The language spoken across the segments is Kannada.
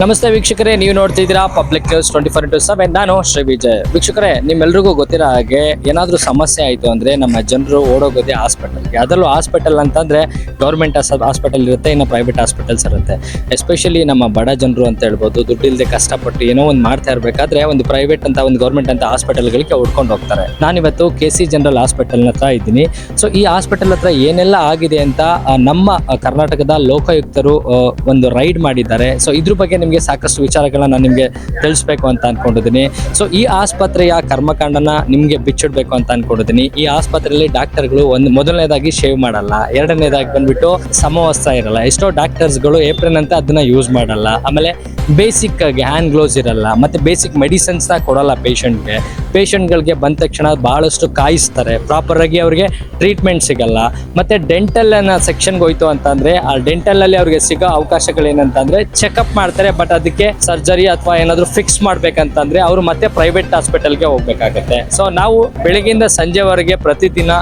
ನಮಸ್ತೆ ವೀಕ್ಷಕರೇ, ನೀವು ನೋಡ್ತಿದ್ದೀರಾ public news twenty four into seven ನಾನು ಶ್ರೀ ವಿಜಯ್. ವೀಕ್ಷಕರೇ ನಿಮ್ಮೆಲ್ಲರಿಗೂ ಗೊತ್ತಿರೋ ಹಾಗೆ ಏನಾದರೂ ಸಮಸ್ಯೆ ಆಯಿತು ಅಂದರೆ ನಮ್ಮ ಜನರು ಓಡೋಗೋದೆ ಹಾಸ್ಪಿಟಲ್ಗೆ ಅದರಲ್ಲೂ ಹಾಸ್ಪಿಟಲ್ ಅಂತಂದರೆ ಗೌರ್ಮೆಂಟ್ ಹಾಸ್ಪಿಟಲ್ ಇರುತ್ತೆ, ಇನ್ನು ಪ್ರೈವೇಟ್ ಹಾಸ್ಪಿಟಲ್ಸ್ ಇರುತ್ತೆ. ಎಸ್ಪೆಷಲಿ ನಮ್ಮ ಬಡ ಜನರು ಅಂತ ಹೇಳ್ಬೋದು ದುಡ್ಡಿಲ್ಲದೆ ಕಷ್ಟಪಟ್ಟು ಏನೋ ಒಂದು ಮಾಡ್ತಾ ಇರಬೇಕಾದ್ರೆ ಒಂದು ಪ್ರೈವೇಟ್ ಅಂತ, ಒಂದು ಗೌರ್ಮೆಂಟ್ ಅಂತ ಹಾಸ್ಪಿಟಲ್ಗಳಿಗೆ ಹುಡ್ಕೊಂಡು ಹೋಗ್ತಾರೆ. ನಾನಿವತ್ತು ಕೆ ಸಿ ಜನರಲ್ ಹಾಸ್ಪಿಟಲ್ ಹತ್ರ ಇದ್ದೀನಿ. ಸೊ ಈ ಹಾಸ್ಪಿಟಲ್ ಹತ್ರ ಏನೆಲ್ಲ ಆಗಿದೆ ಅಂತ ನಮ್ಮ ಕರ್ನಾಟಕದ ಲೋಕಾಯುಕ್ತರು ಒಂದು ರೈಡ್ ಮಾಡಿದ್ದಾರೆ. ಸೊ ಇದ್ರ ಬಗ್ಗೆ ನಿಮಗೆ ಸಾಕಷ್ಟು ವಿಚಾರಗಳನ್ನ ನಾನು ನಿಮಗೆ ತಿಳಿಸ್ಬೇಕು ಅಂತ ಅನ್ಕೊಂಡಿದ್ದೀನಿ. ಸೊ ಈ ಆಸ್ಪತ್ರೆಯ ಕರ್ಮಕಾಂಡನ ನಿಮಗೆ ಬಿಚ್ಚಿಡ್ಬೇಕು ಅಂತ ಅನ್ಕೊಂಡಿದ್ದೀನಿ. ಈ ಆಸ್ಪತ್ರೆಯಲ್ಲಿ ಡಾಕ್ಟರ್ಗಳು ಒಂದು ಮೊದಲನೇದಾಗಿ ಶೇವ್ ಮಾಡಲ್ಲ, ಎರಡನೇದಾಗಿ ಬಂದ್ಬಿಟ್ಟು ಸಮವಸ್ತ್ರ ಇರಲ್ಲ. ಎಷ್ಟೋ ಡಾಕ್ಟರ್ಸ್ಗಳು ಏಪ್ರಿಲ್ ಅಂತ ಅದನ್ನ ಯೂಸ್ ಮಾಡಲ್ಲ. ಆಮೇಲೆ ಬೇಸಿಕ್ ಆಗಿ ಹ್ಯಾಂಡ್ ಗ್ಲೋವ್ಸ್ ಇರಲ್ಲ, ಮತ್ತೆ ಬೇಸಿಕ್ ಮೆಡಿಸಿನ್ಸ್ನ ಕೊಡಲ್ಲ ಪೇಷಂಟ್ಗೆ. ಪೇಷಂಟ್ಗಳಿಗೆ ಬಂದ ತಕ್ಷಣ ಬಹಳಷ್ಟು ಕಾಯಿಸ್ತಾರೆ. ಪ್ರಾಪರ್ ಆಗಿ ಅವ್ರಿಗೆ ಟ್ರೀಟ್ಮೆಂಟ್ ಸಿಗಲ್ಲ. ಮತ್ತೆ ಡೆಂಟಲ್ ಸೆಕ್ಷನ್ ಸೆಕ್ಷನ್ಗೆ ಹೋಯ್ತು ಅಂತಂದ್ರೆ ಆ ಡೆಂಟಲ್ ಅಲ್ಲಿ ಅವ್ರಿಗೆ ಸಿಗೋ ಅವಕಾಶಗಳು ಏನಂತಂದ್ರೆ ಚೆಕಪ್ ಮಾಡ್ತಾರೆ ಬಟ್ ಅದಕ್ಕೆ ಸರ್ಜರಿ ಅಥವಾ ಏನಾದ್ರು ಫಿಕ್ಸ್ ಮಾಡ್ಬೇಕಂತಂದ್ರೆ ಅವರು ಮತ್ತೆ ಪ್ರೈವೇಟ್ ಹಾಸ್ಪಿಟಲ್ಗೆ ಹೋಗ್ಬೇಕಾಗತ್ತೆ. ಸೊ ನಾವು ಬೆಳಗಿಂದ ಸಂಜೆವರೆಗೆ ಪ್ರತಿದಿನ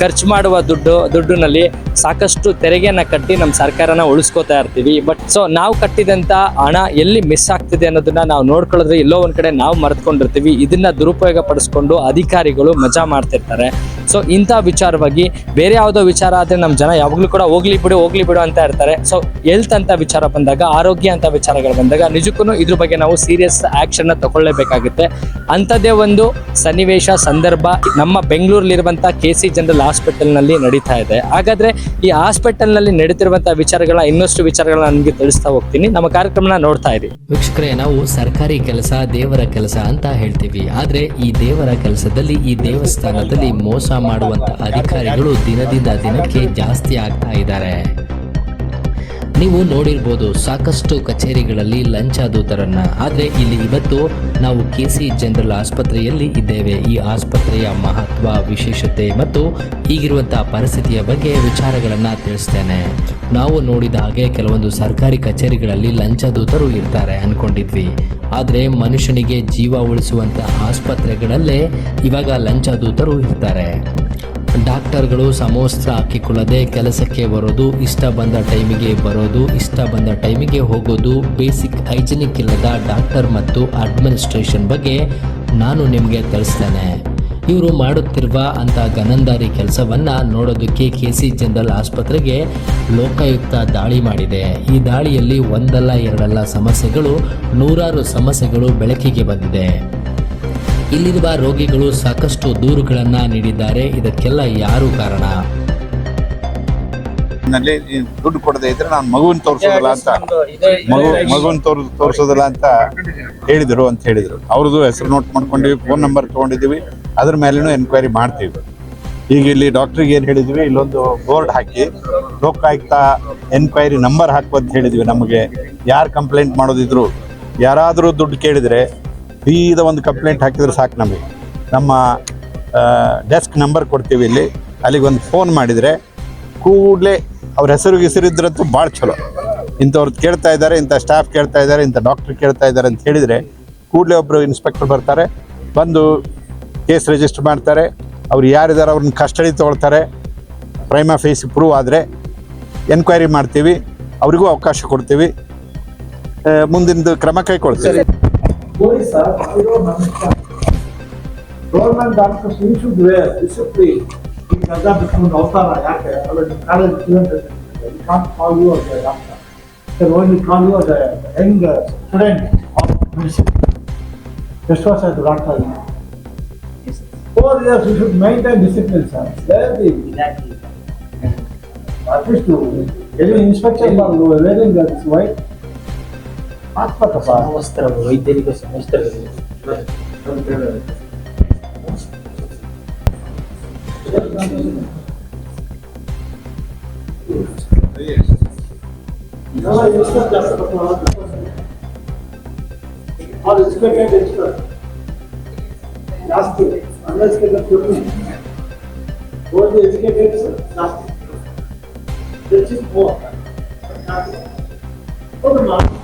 ಖರ್ಚು ಮಾಡುವ ದುಡ್ಡು, ದುಡ್ಡಿನಲ್ಲಿ ಸಾಕಷ್ಟು ತೆರಿಗೆಯನ್ನ ಕಟ್ಟಿ ನಮ್ಮ ಸರ್ಕಾರನ ಉಳಿಸ್ಕೋತಾ ಇರ್ತೀವಿ. ಬಟ್ ಸೊ ನಾವು ಕಟ್ಟಿದಂಥ ಹಣ ಎಲ್ಲಿ ಮಿಸ್ ಆಗ್ತಿದೆ ಅನ್ನೋದನ್ನ ನಾವು ನೋಡ್ಕೊಳ್ಳೋದ್ರೆ ಎಲ್ಲೋ ಒಂದು ಕಡೆ ನಾವು ಮರೆತ್ಕೊಂಡಿರ್ತೀವಿ. ಇದನ್ನ ದುರುಪಯೋಗ ಪಡಿಸ್ಕೊಂಡು ಅಧಿಕಾರಿಗಳು ಮಜಾ ಮಾಡ್ತಿರ್ತಾರೆ. ಸೊ ಇಂಥ ವಿಚಾರವಾಗಿ ಬೇರೆ ಯಾವುದೋ ವಿಚಾರ ಆದರೆ ನಮ್ಮ ಜನ ಯಾವಾಗಲೂ ಕೂಡ ಹೋಗ್ಲಿ ಬಿಡು ಹೋಗ್ಲಿ ಬಿಡು ಅಂತ ಇರ್ತಾರೆ ಸೊ ಹೆಲ್ತ್ ಅಂತ ವಿಚಾರ ಬಂದಾಗ, ಆರೋಗ್ಯ ಅಂತ ವಿಚಾರಗಳು ಬಂದಾಗ ನಿಜಕ್ಕೂ ಇದ್ರ ಬಗ್ಗೆ ನಾವು ಸೀರಿಯಸ್ ಆಕ್ಷನ್ ತಗೊಳ್ಳೇಬೇಕಾಗುತ್ತೆ. ಅಂಥದ್ದೇ ಒಂದು ಸನ್ನಿವೇಶ, ಸಂದರ್ಭ ನಮ್ಮ ಬೆಂಗಳೂರಲ್ಲಿರುವಂಥ ಕೆ ಸಿ ಜನರಲ್ ಹಾಸ್ಪಿಟಲ್ನಲ್ಲಿ ನಡೀತಾ ಇದೆ. ಹಾಗಾದ್ರೆ ಈ ಹಾಸ್ಪಿಟಲ್ನಲ್ಲಿ ನಡೀತಿರುವಂಥ ವಿಚಾರಗಳ ಇನ್ನಷ್ಟು ವಿಚಾರಗಳನ್ನ ನಮಗೆ ತಿಳಿಸ್ತಾ ಹೋಗ್ತೀನಿ. ನಮ್ಮ ಕಾರ್ಯಕ್ರಮನ ನೋಡ್ತಾ ಇದೆ ವೀಕ್ಷಕರೇ, ನಾವು ಸರ್ಕಾರಿ ಕೆಲಸ, ದೇವರ ಕೆಲಸ ಅಂತ ಹೇಳ್ತೀವಿ. ಆದ್ರೆ ಈ ದೇವರ ಕೆಲಸದಲ್ಲಿ, ಈ ದೇವಸ್ಥಾನದಲ್ಲಿ ಮೋಸ ಮಾಡುವಂತ ಅಧಿಕಾರಿಗಳು ದಿನದಿಂದ ದಿನಕ್ಕೆ ಜಾಸ್ತಿ ಆಗ್ತಾ ಇದ್ದಾರೆ. ನೀವು ನೋಡಿರ್ಬೋದು ಸಾಕಷ್ಟು ಕಚೇರಿಗಳಲ್ಲಿ ಲಂಚ ದೂತರನ್ನ ಆದ್ರೆ ಇಲ್ಲಿ ಇವತ್ತು ನಾವು ಕೆ ಸಿ ಜನರಲ್ ಆಸ್ಪತ್ರೆಯಲ್ಲಿ ಇದ್ದೇವೆ. ಈ ಆಸ್ಪತ್ರೆಯ ಮಹತ್ವ, ವಿಶೇಷತೆ ಮತ್ತು ಈಗಿರುವಂತಹ ಪರಿಸ್ಥಿತಿಯ ಬಗ್ಗೆ ವಿಚಾರಗಳನ್ನ ತಿಳಿಸ್ತೇನೆ. ನಾವು ನೋಡಿದ ಹಾಗೆ ಕೆಲವೊಂದು ಸರ್ಕಾರಿ ಕಚೇರಿಗಳಲ್ಲಿ ಲಂಚ ದೂತರು ಇರ್ತಾರೆ ಅನ್ಕೊಂಡಿದ್ವಿ. ಆದ್ರೆ ಮನುಷ್ಯನಿಗೆ ಜೀವ ಉಳಿಸುವಂತಹ ಆಸ್ಪತ್ರೆಗಳಲ್ಲೇ ಇವಾಗ ಲಂಚ ದೂತರು ಇರ್ತಾರೆ. ಡಾಕ್ಟರ್ಗಳು ಸಮವಸ್ತ್ರ ಹಾಕಿಕೊಳ್ಳದೆ ಕೆಲಸಕ್ಕೆ ಬರೋದು, ಇಷ್ಟ ಬಂದ ಟೈಮಿಗೆ ಬರೋದು, ಇಷ್ಟ ಬಂದ ಟೈಮಿಗೆ ಹೋಗೋದು, ಬೇಸಿಕ್ ಹೈಜಿನಿಕ್ ಇಲ್ಲದ ಡಾಕ್ಟರ್ ಮತ್ತು ಅಡ್ಮಿನಿಸ್ಟ್ರೇಷನ್ ಬಗ್ಗೆ ನಾನು ನಿಮಗೆ ತಿಳಿಸ್ತೇನೆ. ಇವರು ಮಾಡುತ್ತಿರುವ ಅಂತ ಗನಂದಾರಿ ಕೆಲಸವನ್ನ ನೋಡೋದಕ್ಕೆ ಕೆ ಸಿ ಜನರಲ್ ಆಸ್ಪತ್ರೆಗೆ ಲೋಕಾಯುಕ್ತ ದಾಳಿ ಮಾಡಿದೆ. ಈ ದಾಳಿಯಲ್ಲಿ ಒಂದಲ್ಲ ಎರಡಲ್ಲ ಸಮಸ್ಯೆಗಳು, ನೂರಾರು ಸಮಸ್ಯೆಗಳು ಬೆಳಕಿಗೆ ಬಂದಿದೆ. ಇಲ್ಲಿರುವ ರೋಗಿಗಳು ಸಾಕಷ್ಟು ದೂರುಗಳನ್ನ ನೀಡಿದ್ದಾರೆ. ಇದಕ್ಕೆಲ್ಲ ಯಾರು ಕಾರಣ? ನಲ್ಲಿ ದುಡ್ಡು ಕೊಡದೆ ಇದ್ರೆ ನಾನು ಮಗುವಿನ ತೋರಿಸೋದಿಲ್ಲ ಅಂತ. ಮಗು ಮಗುವಿನ ತೋರ್ ತೋರಿಸೋದಿಲ್ಲ ಅಂತ ಹೇಳಿದರು ಅಂತ ಹೇಳಿದರು. ಅವ್ರದ್ದು ಹೆಸರು ನೋಟ್ ಮಾಡ್ಕೊಂಡಿವಿ ಫೋನ್ ನಂಬರ್ ತೊಗೊಂಡಿದ್ದೀವಿ. ಅದ್ರ ಮೇಲೇನು ಎನ್ಕ್ವೈರಿ ಮಾಡ್ತೀವಿ. ಈಗ ಇಲ್ಲಿ ಡಾಕ್ಟ್ರಿಗೆ ಏನು ಹೇಳಿದ್ವಿ? ಇಲ್ಲೊಂದು ಬೋರ್ಡ್ ಹಾಕಿ ಲೋಕಾಯುಕ್ತ ಎನ್ಕ್ವೈರಿ ನಂಬರ್ ಹಾಕು ಅಂತ ಹೇಳಿದ್ವಿ ನಮಗೆ. ಯಾರು ಕಂಪ್ಲೇಂಟ್ ಮಾಡೋದಿದ್ರು? ಯಾರಾದರೂ ದುಡ್ಡು ಕೇಳಿದ್ರೆ ಬೀದ ಒಂದು ಕಂಪ್ಲೇಂಟ್ ಹಾಕಿದ್ರೆ ಸಾಕು ನಮಗೆ. ನಮ್ಮ ಡೆಸ್ಕ್ ನಂಬರ್ ಕೊಡ್ತೀವಿ ಇಲ್ಲಿ. ಅಲ್ಲಿಗೆ ಒಂದು ಫೋನ್ ಮಾಡಿದರೆ ಕೂಡಲೇ ಅವ್ರ ಹೆಸರು ಹೆಸರಿದ್ರಂತೂ ಭಾಳ ಚಲೋ. ಇಂಥವ್ರು ಕೇಳ್ತಾ ಇದ್ದಾರೆ, ಇಂಥ ಸ್ಟಾಫ್ ಕೇಳ್ತಾ ಇದ್ದಾರೆ, ಇಂಥ ಡಾಕ್ಟ್ರ್ ಕೇಳ್ತಾ ಇದ್ದಾರೆ ಅಂತ ಹೇಳಿದರೆ ಕೂಡಲೇ ಒಬ್ಬರು ಇನ್ಸ್ಪೆಕ್ಟರ್ ಬರ್ತಾರೆ. ಬಂದು ಕೇಸ್ ರಿಜಿಸ್ಟರ್ ಮಾಡ್ತಾರೆ. ಅವ್ರು ಯಾರಿದ್ದಾರೆ ಅವ್ರನ್ನ ಕಸ್ಟಡಿ ತೊಗೊಳ್ತಾರೆ. ಪ್ರೈಮಾ ಫೇಸ್ ಪ್ರೂವ್ ಆದರೆ ಎನ್ಕ್ವೈರಿ ಮಾಡ್ತೀವಿ. ಅವರಿಗೂ ಅವಕಾಶ ಕೊಡ್ತೀವಿ. ಮುಂದಿನದು ಕ್ರಮ ಕೈಗೊಳ್ತೀವಿ. Police are, you don't understand. Government doctors, you should wear discipline. ಈ ರಜಾ ಬಿಟ್ಕೊಂಡು ಅವತಾರ ಯಾಕೆ ಅವತ್ತು college student you can't call you as a doctor. They only call you as a young student of medicine. ಎಷ್ಟು ವರ್ಷ ಆಯ್ತು doctor four years you should maintain discipline sir at least ಎಲ್ಲಿ ಇನ್ಸ್ಪೆಕ್ಷನ್ ಮಾಡಲು ವೇರಿಂಗ್ ದಿಸ್ ವೈಟ್ ಆತ್ಮಕ ಸಮವಸ್ತ್ರವು ವೈದ್ಯರಿಗೆ ಸಮವಸ್ತ್ರಗಳು ಜಾಸ್ತಿ ಅನ್ಎಜುಕೇಟೆಡ್ ಕಮ್ಮಿ ಓದಿ ಎಜುಕೇಟೆಡ್ ಜಾಸ್ತಿ ಮೋರ್ ಒಂದು ಮಾತು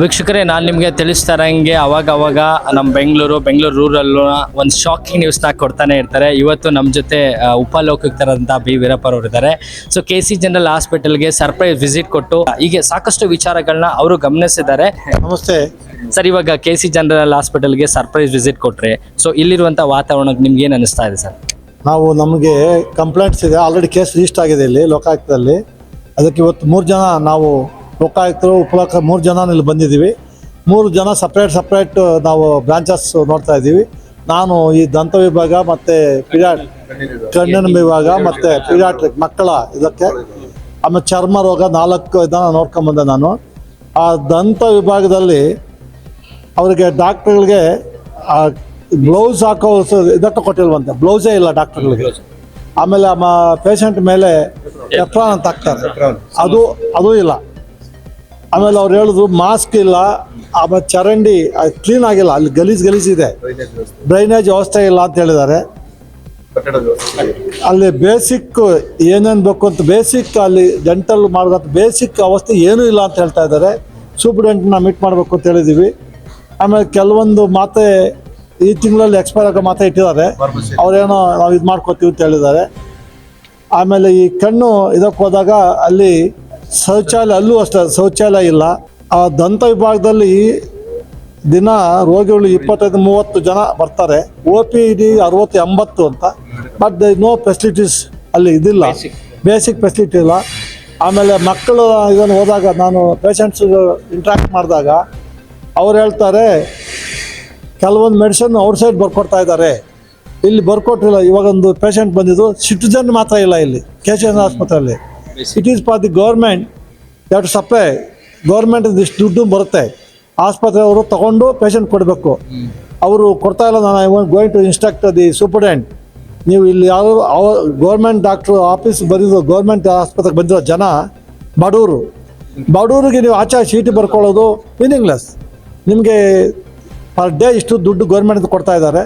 ವೀಕ್ಷಕರೇ ನಾನು ನಿಮಗೆ ತಿಳಿಸ್ತಾ ಇರೋಂಗೆ ಅವಾಗ ಅವಾಗ ನಮ್ಮ ಬೆಂಗಳೂರು ಬೆಂಗಳೂರು ರೂರಲ್ಲೂ ಒಂದು ಶಾಕಿಂಗ್ ನ್ಯೂಸ್ನ ಕೊಡ್ತಾನೆ ಇರ್ತಾರೆ. ಇವತ್ತು ನಮ್ಮ ಜೊತೆ ಉಪಲೋಕಿತರಂತ ಬಿ. ವೀರಪ್ಪರವರು ಇದ್ದಾರೆ. ಸೊ ಕೆ ಸಿ ಜನರಲ್ ಹಾಸ್ಪಿಟಲ್ಗೆ ಸರ್ಪ್ರೈಸ್ ವಿಸಿಟ್ ಕೊಟ್ಟು ಹೀಗೆ ಸಾಕಷ್ಟು ವಿಚಾರಗಳನ್ನ ಅವರು ಗಮನಿಸಿದ್ದಾರೆ. ನಮಸ್ತೆ. ಸರ್ ಇವಾಗ ಕೆ ಸಿ ಜನರಲ್ ಹಾಸ್ಪಿಟಲ್ಗೆ ಸರ್ಪ್ರೈಸ್ ವಿಸಿಟ್ ಕೊಟ್ರೆ ಸೊ ಇಲ್ಲಿರುವಂಥ ವಾತಾವರಣಕ್ಕೆ ನಿಮ್ಗೆ ಏನು ಅನಿಸ್ತಾ ಇದೆ ಸರ್? ನಾವು ನಮಗೆ ಕಂಪ್ಲೇಂಟ್ಸ್ ಇದೆ. ಆಲ್ರೆಡಿ ಕೇಸ್ ರಿಜಿಸ್ಟರ್ ಆಗಿದೆ ಇಲ್ಲಿ ಲೋಕಾಯುಕ್ತದಲ್ಲಿ. ಅದಕ್ಕೆ ಇವತ್ತು ಮೂರು ಜನ ನಾವು ಲೋಕಾಯುಕ್ತರು ಉಪಲೋಕ ಮೂರು ಜನ ಇಲ್ಲಿ ಬಂದಿದ್ದೀವಿ. ಮೂರು ಜನ ಸಪ್ರೇಟ್ ಸಪ್ರೇಟ್ ನಾವು ಬ್ರಾಂಚಸ್ ನೋಡ್ತಾ ಇದ್ದೀವಿ. ನಾನು ಈ ದಂತ ವಿಭಾಗ ಮತ್ತು ಪಿರಿಯಾಡ್ ಕಣ್ಣಿನ ವಿಭಾಗ ಮತ್ತು ಪಿರಿಯಾಟ್ರಿಕ್ ಮಕ್ಕಳ ಇದಕ್ಕೆ ಆಮೇಲೆ ಚರ್ಮ ರೋಗ ನಾಲ್ಕು ಇದನ್ನು ನೋಡ್ಕೊಂಬಂದೆ ನಾನು. ಆ ದಂತ ವಿಭಾಗದಲ್ಲಿ ಅವರಿಗೆ ಡಾಕ್ಟ್ರುಗಳಿಗೆ ಗ್ಲೌಸ್ ಹಾಕೋ ಇದಕ್ಕೆ ಕೊಟ್ಟಿಲ್ವಂತೆ ಬ್ಲೌಸೇ ಇಲ್ಲ ಡಾಕ್ಟ್ರುಗಳಿಗೆ. ಆಮೇಲೆ ಆ ಪೇಷಂಟ್ ಮೇಲೆ ಎಫ್ರಾನ್ ಅಂತ ಹಾಕ್ತಾರೆ. ಅದು ಅದು ಇಲ್ಲ. ಆಮೇಲೆ ಅವ್ರು ಹೇಳಿದ್ರು ಮಾಸ್ಕ್ ಇಲ್ಲ ಆಮೇಲೆ ಚರಂಡಿ ಕ್ಲೀನ್ ಆಗಿಲ್ಲ ಅಲ್ಲಿ ಗಲೀಜ್ ಗಲೀಜ್ ಇದೆ. ಡ್ರೈನೇಜ್ ವ್ಯವಸ್ಥೆ ಇಲ್ಲ ಅಂತ ಹೇಳಿದ್ದಾರೆ. ಅಲ್ಲಿ ಬೇಸಿಕ್ ಏನೇನು ಬೇಕು ಅಂತ ಬೇಸಿಕ್ ಅಲ್ಲಿ ಡೆಂಟಲ್ ಮಾಡೋದಂತ ಬೇಸಿಕ್ ಅವಸ್ಥೆ ಏನೂ ಇಲ್ಲ ಅಂತ ಹೇಳ್ತಾ ಇದ್ದಾರೆ. ಸೂಪ್ರಿಡೆಂಟ್ನ ಮೀಟ್ ಮಾಡಬೇಕು ಅಂತ ಹೇಳಿದ್ದೀವಿ ಆಮೇಲೆ ಕೆಲವೊಂದು ಮಾತೆ ಈ ತಿಂಗಳಲ್ಲಿ ಎಕ್ಸ್ಪೈರ್ ಆಗೋ ಮಾತೆ ಇಟ್ಟಿದ್ದಾರೆ. ಅವ್ರೇನೋ ನಾವು ಇದು ಮಾಡ್ಕೋತೀವಿ ಅಂತ ಹೇಳಿದ್ದಾರೆ. ಆಮೇಲೆ ಈ ಕಣ್ಣು ಇದಕ್ಕೆ ಹೋದಾಗ ಅಲ್ಲಿ ಶೌಚಾಲಯ ಅಲ್ಲೂ ಅಷ್ಟೇ ಶೌಚಾಲಯ ಇಲ್ಲ. ಆ ದಂತ ವಿಭಾಗದಲ್ಲಿ ದಿನ ರೋಗಿಗಳು ಇಪ್ಪತ್ತೈದು ಮೂವತ್ತು ಜನ ಬರ್ತಾರೆ. ಒ ಪಿ ಡಿ ಅರವತ್ತು ಎಂಬತ್ತು ಅಂತ. ಬಟ್ ದ ನೋ ಫೆಸಿಲಿಟೀಸ್ ಅಲ್ಲಿ ಇದಿಲ್ಲ. ಬೇಸಿಕ್ ಫೆಸಿಲಿಟಿ ಇಲ್ಲ. ಆಮೇಲೆ ಮಕ್ಕಳು ಇದನ್ನು ಹೋದಾಗ ನಾನು ಪೇಷಂಟ್ಸ್ ಇಂಟ್ರಾಕ್ಟ್ ಮಾಡಿದಾಗ ಅವ್ರು ಹೇಳ್ತಾರೆ ಕೆಲವೊಂದು ಮೆಡಿಸಿನ್ ಔಟ್ಸೈಡ್ ಬರ್ಕೊಡ್ತಾ ಇದ್ದಾರೆ. ಇಲ್ಲಿ ಬರ್ಕೊಟ್ಟಿಲ್ಲ. ಇವಾಗ ಒಂದು ಪೇಷಂಟ್ ಬಂದಿದ್ದು ಸಿಟಿಜನ್ ಮಾತ್ರ ಇಲ್ಲ ಇಲ್ಲಿ ಕೆ ಸಿ ಎನ್ ಆಸ್ಪತ್ರೆಯಲ್ಲಿ. It is for the government that supply government ಇಷ್ಟು ದುಡ್ಡು ಬರುತ್ತೆ. ಆಸ್ಪತ್ರೆ ಅವರು ತಗೊಂಡು ಪೇಷಂಟ್ ಕೊಡಬೇಕು. ಅವರು ಕೊಡ್ತಾ ಇಲ್ಲ, ನಾನು I want going to instruct the superintendent ನೀವು ಇಲ್ಲಿ ಯಾರು ಅವ ಗೌರ್ಮೆಂಟ್ ಡಾಕ್ಟ್ರು ಆಫೀಸ್ ಬಂದಿದ್ದು ಗೌರ್ಮೆಂಟ್ ಆಸ್ಪತ್ರೆಗೆ ಬಂದಿರೋ ಜನ ಬಡವರು. ಬಡವರಿಗೆ ನೀವು ಆಚೆ ಚೀಟಿ ಬರ್ಕೊಳ್ಳೋದು ಮೀನಿಂಗ್ಲೆಸ್ ನಿಮಗೆ ಪರ್ ಡೇ ಇಷ್ಟು ದುಡ್ಡು ಗೌರ್ಮೆಂಟ್ ಕೊಡ್ತಾ ಇದ್ದಾರೆ.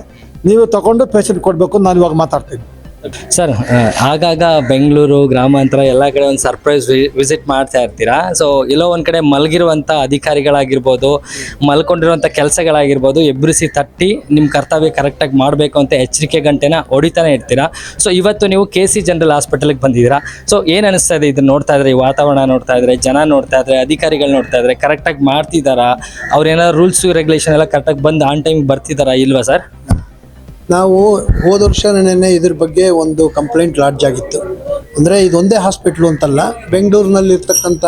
ನೀವು ತಗೊಂಡು ಪೇಷಂಟ್ ಕೊಡಬೇಕು ನಾನು ಇವಾಗ ಮಾತಾಡ್ತೀನಿ. ಸರ್ ಆಗಾಗ ಬೆಂಗಳೂರು, ಗ್ರಾಮಾಂತರ ಎಲ್ಲ ಕಡೆ ಒಂದು ಸರ್ಪ್ರೈಸ್ ವಿಸಿಟ್ ಮಾಡ್ತಾ ಇರ್ತೀರಾ? ಸೊ ಎಲ್ಲೋ ಒಂದು ಕಡೆ ಮಲಗಿರುವಂಥ ಅಧಿಕಾರಿಗಳಾಗಿರ್ಬೋದು ಮಲ್ಕೊಂಡಿರುವಂಥ ಕೆಲಸಗಳಾಗಿರ್ಬೋದು ಎಬ್ಬರಿಸಿ ತಟ್ಟಿ ನಿಮ್ಮ ಕರ್ತವ್ಯ ಕರೆಕ್ಟಾಗಿ ಮಾಡಬೇಕು ಅಂತ ಎಚ್ಚರಿಕೆ ಗಂಟೆನ ಹೊಡಿತಾನೆ ಇರ್ತೀರಾ? ಸೊ ಇವತ್ತು ನೀವು ಕೆ ಸಿ ಜನರಲ್ ಹಾಸ್ಪಿಟಲ್ಗೆ ಬಂದಿದ್ದೀರಾ? ಸೊ ಏನು ಅನಿಸ್ತಾ ಇದೆ? ಇದನ್ನು ನೋಡ್ತಾ ಇದ್ರೆ, ಈ ವಾತಾವರಣ ನೋಡ್ತಾ ಇದ್ರೆ, ಜನ ನೋಡ್ತಾ ಇದ್ರೆ, ಅಧಿಕಾರಿಗಳು ನೋಡ್ತಾ ಇದ್ರೆ ಕರೆಕ್ಟಾಗಿ ಮಾಡ್ತಿದ್ದಾರಾ? ಅವ್ರು ಏನಾದ್ರು ರೂಲ್ಸು ರೆಗ್ಯುಲೇಷನ್ ಎಲ್ಲ ಕರೆಕ್ಟಾಗಿ ಬಂದು ಆನ್ ಟೈಮ್ ಬರ್ತಿದ್ದಾರಾ ಇಲ್ವಾ ಸರ್? ನಾವು ಹೋದ ವರ್ಷ ನೆನ್ನೆ ಇದ್ರ ಬಗ್ಗೆ ಒಂದು ಕಂಪ್ಲೇಂಟ್ ಲಾಡ್ಜ್ ಆಗಿತ್ತು. ಅಂದರೆ ಇದೊಂದೇ ಹಾಸ್ಪಿಟ್ಲು ಅಂತಲ್ಲ, ಬೆಂಗಳೂರಿನಲ್ಲಿರ್ತಕ್ಕಂಥ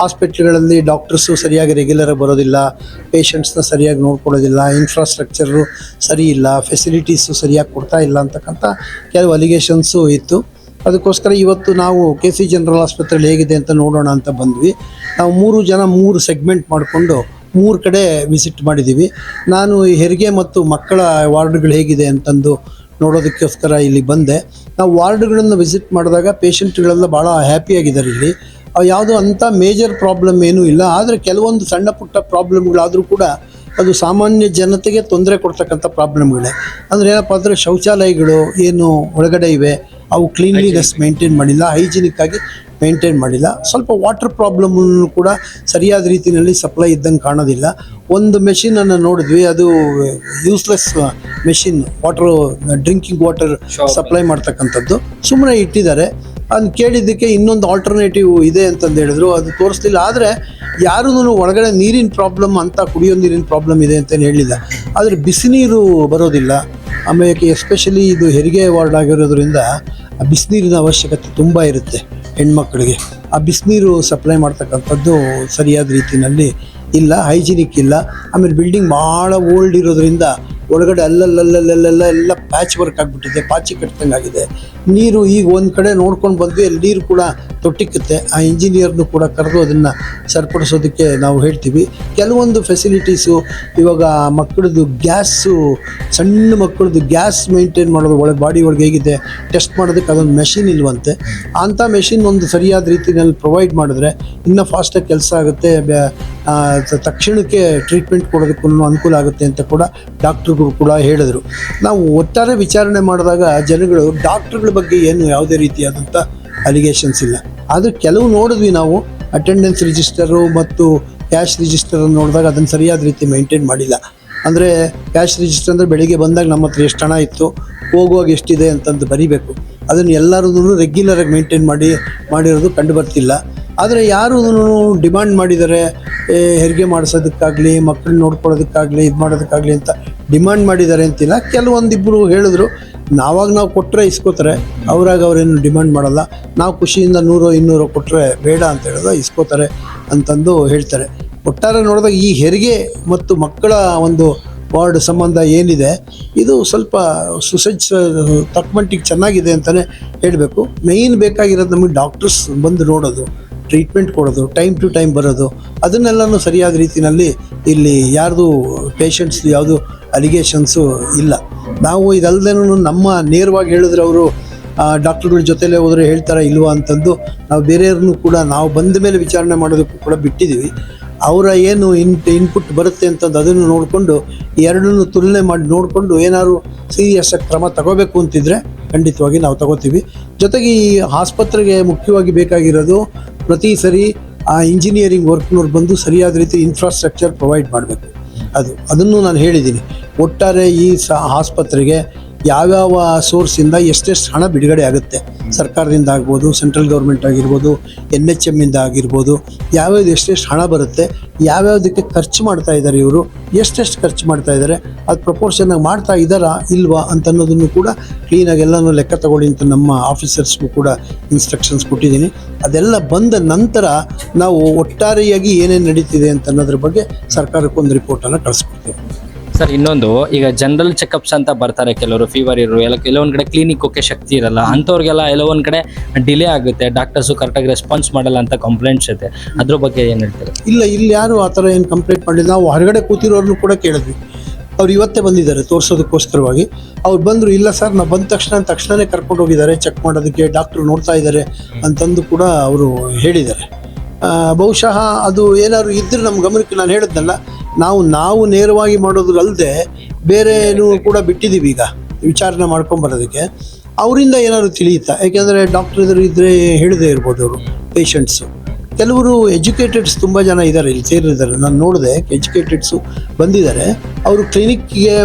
ಹಾಸ್ಪಿಟ್ಲ್ಗಳಲ್ಲಿ ಡಾಕ್ಟರ್ಸು ಸರಿಯಾಗಿ ರೆಗ್ಯುಲರ್ ಬರೋದಿಲ್ಲ ಪೇಷಂಟ್ಸ್ನ ಸರಿಯಾಗಿ ನೋಡ್ಕೊಳ್ಳೋದಿಲ್ಲ ಇನ್ಫ್ರಾಸ್ಟ್ರಕ್ಚರು ಸರಿ ಇಲ್ಲ ಫೆಸಿಲಿಟೀಸು ಸರಿಯಾಗಿ ಕೊಡ್ತಾ ಇಲ್ಲ ಅಂತಕ್ಕಂಥ ಕೆಲವು ಅಲಿಗೇಷನ್ಸು ಇತ್ತು. ಅದಕ್ಕೋಸ್ಕರ ಇವತ್ತು ನಾವು ಕೆ ಸಿ ಜನರಲ್ ಆಸ್ಪತ್ರೆಯಲ್ಲಿ ಹೇಗಿದೆ ಅಂತ ನೋಡೋಣ ಅಂತ ಬಂದ್ವಿ. ನಾವು ಮೂರು ಜನ ಮೂರು ಸೆಗ್ಮೆಂಟ್ ಮಾಡಿಕೊಂಡು ಮೂರು ಕಡೆ ವಿಸಿಟ್ ಮಾಡಿದ್ದೀವಿ ನಾನು ಹೆರಿಗೆ ಮತ್ತು ಮಕ್ಕಳ ವಾರ್ಡ್ಗಳು ಹೇಗಿದೆ ಅಂತಂದು ನೋಡೋದಕ್ಕೋಸ್ಕರ ಇಲ್ಲಿ ಬಂದೆ. ನಾವು ವಾರ್ಡ್ಗಳನ್ನು ವಿಸಿಟ್ ಮಾಡಿದಾಗ ಪೇಷಂಟ್ಗಳೆಲ್ಲ ಭಾಳ ಹ್ಯಾಪಿಯಾಗಿದ್ದಾರೆ ಇಲ್ಲಿ. ಅವು ಯಾವುದೋ ಅಂಥ ಮೇಜರ್ ಪ್ರಾಬ್ಲಮ್ ಏನೂ ಇಲ್ಲ. ಆದರೆ ಕೆಲವೊಂದು ಸಣ್ಣ ಪುಟ್ಟ ಪ್ರಾಬ್ಲಮ್ಗಳಾದರೂ ಕೂಡ ಅದು ಸಾಮಾನ್ಯ ಜನತೆಗೆ ತೊಂದರೆ ಕೊಡ್ತಕ್ಕಂಥ ಪ್ರಾಬ್ಲಮ್ಗಳೇ ಅಂದರೆ ಏನಪ್ಪ ಅಂದರೆ ಶೌಚಾಲಯಗಳು ಏನು ಒಳಗಡೆ ಇವೆ. ಅವು ಕ್ಲೀನ್ಲಿನೆಸ್ ಮೇಂಟೈನ್ ಮಾಡಿಲ್ಲ. ಹೈಜಿನಿಕ್ ಆಗಿ ಮೇಂಟೈನ್ ಮಾಡಿಲ್ಲ. ಸ್ವಲ್ಪ ವಾಟರ್ ಪ್ರಾಬ್ಲಮನ್ನು ಕೂಡ ಸರಿಯಾದ ರೀತಿಯಲ್ಲಿ ಸಪ್ಲೈ ಇದ್ದಂಗೆ ಕಾಣೋದಿಲ್ಲ. ಒಂದು ಮೆಷಿನನ್ನು ನೋಡಿದ್ವಿ ಅದು useless machine water drinking water supply ಮಾಡ್ತಕ್ಕಂಥದ್ದು. ಸುಮ್ಮನೆ ಇಟ್ಟಿದ್ದಾರೆ. ಅದನ್ನು ಕೇಳಿದ್ದಕ್ಕೆ ಇನ್ನೊಂದು ಆಲ್ಟರ್ನೇಟಿವ್ ಇದೆ ಅಂತಂದು ಹೇಳಿದ್ರು. ಅದು ತೋರಿಸ್ಲಿಲ್ಲ. ಆದರೆ ಯಾರೂ ಒಳಗಡೆ ನೀರಿನ ಪ್ರಾಬ್ಲಮ್ ಅಂತ ಕುಡಿಯೋ ನೀರಿನ ಪ್ರಾಬ್ಲಮ್ ಇದೆ ಅಂತ ಹೇಳಿಲ್ಲ. ಆದರೆ ಬಿಸಿ ನೀರು ಬರೋದಿಲ್ಲ. ಆಮೇಲೆ ಎಸ್ಪೆಷಲಿ ಇದು ಹೆರಿಗೆ ವಾರ್ಡ್ ಆಗಿರೋದ್ರಿಂದ ಆ ಬಿಸಿನೀರಿನ ಅವಶ್ಯಕತೆ ತುಂಬ ಇರುತ್ತೆ. ಹೆಣ್ಮಕ್ಳಿಗೆ ಆ ಬಿಸಿನೀರು ಸಪ್ಲೈ ಮಾಡ್ತಕ್ಕಂಥದ್ದು ಸರಿಯಾದ ರೀತಿಯಲ್ಲಿ ಇಲ್ಲ, ಹೈಜಿನಿಕ್ ಇಲ್ಲ. ಆಮೇಲೆ ಬಿಲ್ಡಿಂಗ್ ಭಾಳ ಓಲ್ಡ್ ಇರೋದ್ರಿಂದ ಒಳಗಡೆ ಅಲ್ಲಲ್ಲಲ್ಲಲ್ಲೆಲ್ಲ ಎಲ್ಲ ಪ್ಯಾಚ್ ವರ್ಕ್ ಆಗಿಬಿಟ್ಟಿದೆ, ಪಾಚಿ ಕಟ್ದಂಗೆ ಆಗಿದೆ. ನೀರು ಈಗ ಒಂದು ಕಡೆ ನೋಡ್ಕೊಂಡು ಬಂದ್ವಿ ಅಲ್ಲಿ ನೀರು ಕೂಡ ತೊಟ್ಟಿಕ್ಕುತ್ತೆ ಆ ಇಂಜಿನಿಯರ್ನು ಕೂಡ ಕರೆದು ಅದನ್ನು ಸರಿಪಡಿಸೋದಕ್ಕೆ ನಾವು ಹೇಳ್ತೀವಿ. ಕೆಲವೊಂದು ಫೆಸಿಲಿಟೀಸು ಇವಾಗ ಮಕ್ಕಳದ್ದು ಗ್ಯಾಸು ಸಣ್ಣ ಮಕ್ಕಳದ್ದು ಗ್ಯಾಸ್ ಮೇಂಟೈನ್ ಮಾಡೋದು ಒಳಗೆ ಬಾಡಿ ಒಳಗೆ ಹೇಗಿದೆ ಟೆಸ್ಟ್ ಮಾಡೋದಕ್ಕೆ ಅದೊಂದು ಮೆಷಿನ್ ಇಲ್ವಂತೆ. ಅಂಥ ಮೆಷಿನ್ ಒಂದು ಸರಿಯಾದ ರೀತಿಯಲ್ಲಿ ರೀತಿಯಲ್ಲಿ ಪ್ರೊವೈಡ್ ಮಾಡಿದ್ರೆ ಇನ್ನೂ ಫಾಸ್ಟಾಗಿ ಕೆಲಸ ಆಗುತ್ತೆ. ತಕ್ಷಣಕ್ಕೆ ಟ್ರೀಟ್ಮೆಂಟ್ ಕೊಡೋದಕ್ಕೂ ಅನುಕೂಲ ಆಗುತ್ತೆ ಅಂತ ಕೂಡ ಡಾಕ್ಟ್ರುಗಳು ಕೂಡ ಹೇಳಿದರು. ನಾವು ಒಟ್ಟಾರೆ ವಿಚಾರಣೆ ಮಾಡಿದಾಗ ಜನಗಳು ಡಾಕ್ಟ್ರುಗಳ ಬಗ್ಗೆ ಏನು ಯಾವುದೇ ರೀತಿಯಾದಂಥ ಅಲಿಗೇಷನ್ಸ್ ಇಲ್ಲ. ಆದರೆ ಕೆಲವು ನೋಡಿದ್ವಿ ನಾವು. ಅಟೆಂಡೆನ್ಸ್ ರಿಜಿಸ್ಟರು ಮತ್ತು ಕ್ಯಾಶ್ ರಿಜಿಸ್ಟರ್ ನೋಡಿದಾಗ ಅದನ್ನು ಸರಿಯಾದ ರೀತಿ ಮೇಂಟೈನ್ ಮಾಡಿಲ್ಲ. ಅಂದರೆ ಕ್ಯಾಶ್ ರಿಜಿಸ್ಟರ್ ಅಂದರೆ ಬೆಳಿಗ್ಗೆ ಬಂದಾಗ ನಮ್ಮ ಹತ್ರ ಎಷ್ಟು ಹಣ ಇತ್ತು, ಹೋಗುವಾಗ ಎಷ್ಟಿದೆ ಅಂತಂದು ಬರಿಬೇಕು. ಅದನ್ನು ಎಲ್ಲರದೂ ರೆಗ್ಯುಲರಾಗಿ ಮೇಂಟೈನ್ ಮಾಡಿ ಮಾಡಿರೋದು ಕಂಡು ಬರ್ತಿಲ್ಲ ಆದರೆ ಯಾರು ಡಿಮ್ಯಾಂಡ್ ಮಾಡಿದ್ದಾರೆ ಏ, ಹೆರಿಗೆ ಮಾಡಿಸೋದಕ್ಕಾಗಲಿ ಮಕ್ಕಳನ್ನ ನೋಡ್ಕೊಳ್ಳೋದಕ್ಕಾಗಲಿ ಇದು ಮಾಡೋದಕ್ಕಾಗಲಿ ಅಂತ ಡಿಮ್ಯಾಂಡ್ ಮಾಡಿದ್ದಾರೆ ಅಂತಿಲ್ಲ. ಕೆಲವೊಂದಿಬ್ಬರು ಹೇಳಿದ್ರು ನಾವಾಗ ನಾವು ಕೊಟ್ಟರೆ ಇಸ್ಕೋತಾರೆ ಅವರಾಗ ಅವರೇನು ಡಿಮ್ಯಾಂಡ್ ಮಾಡಲ್ಲ. ನಾವು ಖುಷಿಯಿಂದ ನೂರು ಇನ್ನೂರು ಕೊಟ್ಟರೆ ಬೇಡ ಅಂತ ಹೇಳಿದ್ರೆ ಇಸ್ಕೋತಾರೆ ಅಂತಂದು ಹೇಳ್ತಾರೆ. ಒಟ್ಟಾರೆ ನೋಡಿದಾಗ ಈ ಹೆರಿಗೆ ಮತ್ತು ಮಕ್ಕಳ ಒಂದು ವಾರ್ಡ್ ಸಂಬಂಧ ಏನಿದೆ, ಇದು ಸ್ವಲ್ಪ ಸುಸಜ್ಜ, ತಕ್ಕಮಟ್ಟಿಗೆ ಚೆನ್ನಾಗಿದೆ ಅಂತಲೇ ಹೇಳಬೇಕು. ಮೇಯ್ನ್ ಬೇಕಾಗಿರೋದು ನಮಗೆ ಡಾಕ್ಟರ್ಸ್ ಬಂದು ನೋಡೋದು ಟ್ರೀಟ್ಮೆಂಟ್ ಕೊಡೋದು ಟೈಮ್ ಟು ಟೈಮ್ ಬರೋದು, ಅದನ್ನೆಲ್ಲನೂ ಸರಿಯಾದ ರೀತಿಯಲ್ಲಿ ಇಲ್ಲಿ ಯಾರ್ದು ಪೇಷಂಟ್ಸ್ ಯಾವುದು ಅಲಿಗೇಷನ್ಸು ಇಲ್ಲ. ನಾವು ಇದಲ್ಲದೇನೂ ನಮ್ಮ ನೇರವಾಗಿ ಹೇಳಿದ್ರೆ ಅವರು ಡಾಕ್ಟರ್ಗಳ ಜೊತೆಲೇ ಹೋದರೆ ಹೇಳ್ತಾರಾ ಇಲ್ವಾ ಅಂತಂದು ನಾವು ಬೇರೆಯವ್ರನ್ನೂ ಕೂಡ ನಾವು ಬಂದ ಮೇಲೆ ವಿಚಾರಣೆ ಮಾಡೋದಕ್ಕೂ ಕೂಡ ಬಿಟ್ಟಿದ್ದೀವಿ. ಅವರ ಏನು ಇನ್ ಇನ್ಪುಟ್ ಬರುತ್ತೆ ಅಂತಂದು ಅದನ್ನು ನೋಡಿಕೊಂಡು, ಎರಡನ್ನು ತುಲನೆ ಮಾಡಿ ನೋಡಿಕೊಂಡು ಏನಾದ್ರು ಸೀರಿಯಸ್ ಕ್ರಮ ತಗೋಬೇಕು ಅಂತಿದ್ರೆ ಖಂಡಿತವಾಗಿ ನಾವು ತಗೋತೀವಿ. ಜೊತೆಗೆ ಈ ಆಸ್ಪತ್ರೆಗೆ ಮುಖ್ಯವಾಗಿ ಬೇಕಾಗಿರೋದು ಪ್ರತಿ ಸರಿ ಆ ಇಂಜಿನಿಯರಿಂಗ್ ವರ್ಕ್ನವ್ರು ಬಂದು ಸರಿಯಾದ ರೀತಿ ಇನ್ಫ್ರಾಸ್ಟ್ರಕ್ಚರ್ ಪ್ರೊವೈಡ್ ಮಾಡಬೇಕು. ಅದು, ಅದನ್ನು ನಾನು ಹೇಳಿದ್ದೀನಿ. ಒಟ್ಟಾರೆ ಈ ಸ, ಆಸ್ಪತ್ರೆಗೆ ಯಾವ್ಯಾವ ಸೋರ್ಸಿಂದ ಎಷ್ಟೆಷ್ಟು ಹಣ ಬಿಡುಗಡೆ ಆಗುತ್ತೆ? ಸರ್ಕಾರದಿಂದ ಆಗ್ಬೋದು ಸೆಂಟ್ರಲ್ ಗೌರ್ಮೆಂಟ್ ಆಗಿರ್ಬೋದು ಎನ್ ಎಚ್ ಎಮ್ಮಿಂದ ಆಗಿರ್ಬೋದು, ಯಾವ್ಯಾವ್ದು ಎಷ್ಟೆಷ್ಟು ಹಣ ಬರುತ್ತೆ, ಯಾವ್ಯಾವುದಕ್ಕೆ ಖರ್ಚು ಮಾಡ್ತಾ ಇದ್ದಾರೆ ಇವರು, ಎಷ್ಟೆಷ್ಟು ಖರ್ಚು ಮಾಡ್ತಾ ಇದ್ದಾರೆ ಅದು ಪ್ರಪೋರ್ಷನ್ನಾಗಿ ಮಾಡ್ತಾ ಇದ್ದಾರಾ ಇಲ್ವಾ ಅಂತ ಅನ್ನೋದನ್ನು ಕೂಡ ಕ್ಲೀನಾಗಿ ಎಲ್ಲನೂ ಲೆಕ್ಕ ತಗೊಳ್ಳಿ ಅಂತ ನಮ್ಮ ಆಫೀಸರ್ಸ್ಗೂ ಕೂಡ ಇನ್ಸ್ಟ್ರಕ್ಷನ್ಸ್ ಕೊಟ್ಟಿದ್ದೀನಿ. ಅದೆಲ್ಲ ಬಂದ ನಂತರ ನಾವು ಒಟ್ಟಾರೆಯಾಗಿ ಏನೇನು ನಡೀತಿದೆ ಅಂತ ಅನ್ನೋದ್ರ ಬಗ್ಗೆ ಸರ್ಕಾರಕ್ಕೊಂದು ರಿಪೋರ್ಟನ್ನು ಕಳಿಸ್ಕೊಡ್ತೀವಿ. ಸರ್, ಇನ್ನೊಂದು, ಈಗ ಜನರಲ್ ಚೆಕಪ್ಸ್ ಅಂತ ಬರ್ತಾರೆ ಕೆಲವರು ಫೀವರ್ ಇರೋ ಎಲ್ಲ ಕೆಲವೊಂದು ಕಡೆ ಕ್ಲಿನಿಕ್ ಹೋಗಕ್ಕೆ ಶಕ್ತಿ ಇರಲ್ಲ. ಅಂಥವ್ರಿಗೆಲ್ಲ ಒಂದ್ ಕಡೆ ಡಿಲೇ ಆಗುತ್ತೆ. ಡಾಕ್ಟರ್ಸು ಕರೆಕ್ಟಾಗಿ ರೆಸ್ಪಾನ್ಸ್ ಮಾಡಲ್ಲ ಅಂತ ಕಂಪ್ಲೇಂಟ್ಸ್ ಇದೆ. ಅದ್ರ ಬಗ್ಗೆ ಏನು ಹೇಳ್ತಾರೆ? ಇಲ್ಲ, ಇಲ್ಲಿ ಯಾರು ಆ ಥರ ಏನು ಕಂಪ್ಲೇಂಟ್ ಮಾಡಿಲ್ಲ. ನಾವು ಹೊರಗಡೆ ಕೂತಿರೋರ್ನು ಕೂಡ ಕೇಳಿದ್ವಿ. ಅವ್ರು ಇವತ್ತೇ ಬಂದಿದ್ದಾರೆ ತೋರಿಸೋದಕ್ಕೋಸ್ಕರವಾಗಿ. ಅವ್ರು ಬಂದರು, ಇಲ್ಲ ಸರ್, ನಾವು ಬಂದ ತಕ್ಷಣ ತಕ್ಷಣವೇ ಕರ್ಕೊಂಡು ಹೋಗಿದ್ದಾರೆ ಚೆಕ್ ಮಾಡೋದಕ್ಕೆ ಡಾಕ್ಟ್ರು ನೋಡ್ತಾ ಇದ್ದಾರೆ ಅಂತಂದು ಕೂಡ ಅವರು ಹೇಳಿದ್ದಾರೆ. ಬಹುಶಃ ಅದು ಏನಾದ್ರು ಇದ್ದರೆ ನಮ್ಮ ಗಮನಕ್ಕೆ ನಾನು ಹೇಳಿದ್ನಲ್ಲ ನಾವು ನಾವು ನೇರವಾಗಿ ಮಾಡೋದ್ರಲ್ಲದೆ ಬೇರೆ ಬೇರೆನೂ ಕೂಡ ಬಿಟ್ಟಿದ್ದೀವಿ ಈಗ ವಿಚಾರಣೆ ಮಾಡ್ಕೊಂಬರೋದಕ್ಕೆ. ಅವರಿಂದ ಏನಾದ್ರು ತಿಳಿಯುತ್ತಾ? ಯಾಕೆಂದರೆ ಡಾಕ್ಟರ್ ಇದ್ರೆ ಇದ್ದರೆ ಹೇಳದೇ ಇರ್ಬೋದು ಅವರು, ಪೇಷಂಟ್ಸು. ಕೆಲವರು ಎಜುಕೇಟೆಡ್ಸ್ ತುಂಬ ಜನ ಇದ್ದಾರೆ, ಇಲ್ಲಿ ಸೇರಿದ್ದಾರೆ. ನಾನು ನೋಡಿದೆ ಎಜುಕೇಟೆಡ್ಸು ಬಂದಿದ್ದಾರೆ. ಅವರು ಕ್ಲಿನಿಕ್ಗೆ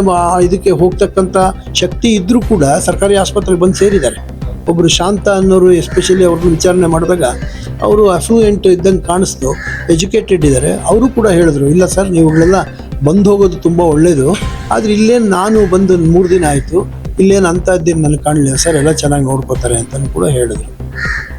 ಇದಕ್ಕೆ ಹೋಗ್ತಕ್ಕಂಥ ಶಕ್ತಿ ಇದ್ದರೂ ಕೂಡ ಸರ್ಕಾರಿ ಆಸ್ಪತ್ರೆಗೆ ಬಂದು ಸೇರಿದ್ದಾರೆ. ಒಬ್ಬರು ಶಾಂತ ಅನ್ನೋರು ಎಸ್ಪೆಷಲಿ ಅವ್ರನ್ನ ವಿಚಾರಣೆ ಮಾಡಿದಾಗ ಅವರು ಅಫ್ಲೂಯೆಂಟ್ ಇದ್ದಂಗೆ ಕಾಣಿಸ್ತು ಎಜುಕೇಟೆಡ್ ಇದ್ದಾರೆ. ಅವರು ಕೂಡ ಹೇಳಿದ್ರು, ಇಲ್ಲ ಸರ್ ನೀವುಗಳೆಲ್ಲ ಬಂದು ಹೋಗೋದು ತುಂಬ ಒಳ್ಳೆಯದು ಆದರೆ ಇಲ್ಲೇನು ನಾನು ಬಂದು ಮೂರು ದಿನ ಆಯಿತು, ಇಲ್ಲೇನು ಅಂಥದ್ದೇನು ನನಗೆ ಕಾಣಲಿಲ್ಲ ಸರ್ ಎಲ್ಲ ಚೆನ್ನಾಗಿ ನೋಡ್ಕೋತಾರೆ ಅಂತಲೂ ಕೂಡ ಹೇಳಿದ್ರು.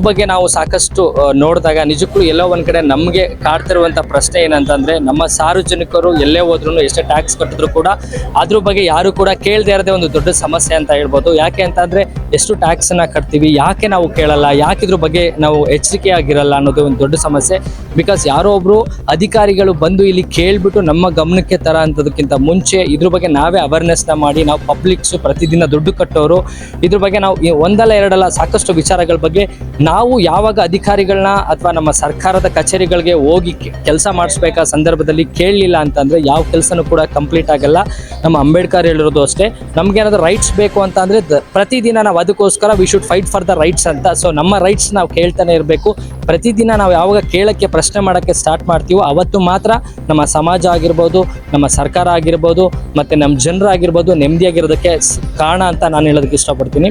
ಬಗ್ಗೆ ನಾವು ಸಾಕಷ್ಟು ನೋಡಿದಾಗ ನಿಜಕ್ಕೂ ಎಲ್ಲೋ ಒಂದ್ ಕಡೆ ನಮಗೆ ಕಾಡ್ತಿರುವಂತ ಪ್ರಶ್ನೆ ಏನಂತಂದ್ರೆ, ನಮ್ಮ ಸಾರ್ವಜನಿಕರು ಎಲ್ಲೇ ಹೋದ್ರು ಎಷ್ಟೇ ಟ್ಯಾಕ್ಸ್ ಕಟ್ಟಿದ್ರು ಕೂಡ ಅದ್ರ ಬಗ್ಗೆ ಯಾರು ಕೂಡ ಕೇಳದೇ ಇರದೆ ಒಂದು ದೊಡ್ಡ ಸಮಸ್ಯೆ ಅಂತ ಹೇಳ್ಬೋದು. ಯಾಕೆ ಅಂತಂದ್ರೆ, ಎಷ್ಟು ಟ್ಯಾಕ್ಸ್ನ ಕಟ್ತೀವಿ, ಯಾಕೆ ನಾವು ಕೇಳಲ್ಲ, ಯಾಕೆ ಇದ್ರ ಬಗ್ಗೆ ನಾವು ಎಚ್ಚರಿಕೆ ಆಗಿರಲ್ಲ ಅನ್ನೋದು ಒಂದು ದೊಡ್ಡ ಸಮಸ್ಯೆ. ಬಿಕಾಸ್ ಯಾರೋ ಒಬ್ರು ಅಧಿಕಾರಿಗಳು ಬಂದು ಇಲ್ಲಿ ಕೇಳ್ಬಿಟ್ಟು ನಮ್ಮ ಗಮನಕ್ಕೆ ತರ ಅಂತದಕ್ಕಿಂತ ಮುಂಚೆ ಇದ್ರ ಬಗ್ಗೆ ನಾವೇ ಅವೇರ್ನೆಸ್ನ ಮಾಡಿ, ನಾವು ಪಬ್ಲಿಕ್ಸ್ ಪ್ರತಿದಿನ ದುಡ್ಡು ಕಟ್ಟೋರು, ಇದ್ರ ಬಗ್ಗೆ ನಾವು ಒಂದಲ್ಲ ಎರಡಲ್ಲ ಸಾಕಷ್ಟು ವಿಚಾರಗಳ ಬಗ್ಗೆ ನಾವು ಯಾವಾಗ ಅಧಿಕಾರಿಗಳನ್ನ ಅಥವಾ ನಮ್ಮ ಸರ್ಕಾರದ ಕಚೇರಿಗಳಿಗೆ ಹೋಗಿ ಕೆಲಸ ಮಾಡಿಸ್ಬೇಕಾದ ಸಂದರ್ಭದಲ್ಲಿ ಕೇಳಲಿಲ್ಲ ಅಂತಂದ್ರೆ ಯಾವ ಕೆಲಸನೂ ಕೂಡ ಕಂಪ್ಲೀಟ್ ಆಗಲ್ಲ. ನಮ್ಮ ಅಂಬೇಡ್ಕರ್ ಹೇಳಿರೋದು ಅಷ್ಟೇ. ನಮ್ಗೆ ಏನಾದರೂ ರೈಟ್ಸ್ ಬೇಕು ಅಂತ ಅಂದ್ರೆ ಪ್ರತಿದಿನ ನಾವು ಅದಕ್ಕೋಸ್ಕರ we should fight for the rights ಅಂತ. ಸೊ ನಮ್ಮ ರೈಟ್ಸ್ ನಾವು ಕೇಳ್ತಾನೆ ಇರಬೇಕು. ಪ್ರತಿದಿನ ನಾವು ಯಾವಾಗ ಕೇಳಕ್ಕೆ ಪ್ರಶ್ನೆ ಮಾಡೋಕ್ಕೆ ಸ್ಟಾರ್ಟ್ ಮಾಡ್ತೀವೋ ಅವತ್ತು ಮಾತ್ರ ನಮ್ಮ ಸಮಾಜ ಆಗಿರ್ಬೋದು, ನಮ್ಮ ಸರ್ಕಾರ ಆಗಿರ್ಬೋದು, ಮತ್ತೆ ನಮ್ಮ ಜನರಾಗಿರ್ಬೋದು ನೆಮ್ಮದಿಯಾಗಿರೋದಕ್ಕೆ ಕಾರಣ ಅಂತ ನಾನು ಹೇಳೋದಕ್ಕೆ ಇಷ್ಟಪಡ್ತೀನಿ.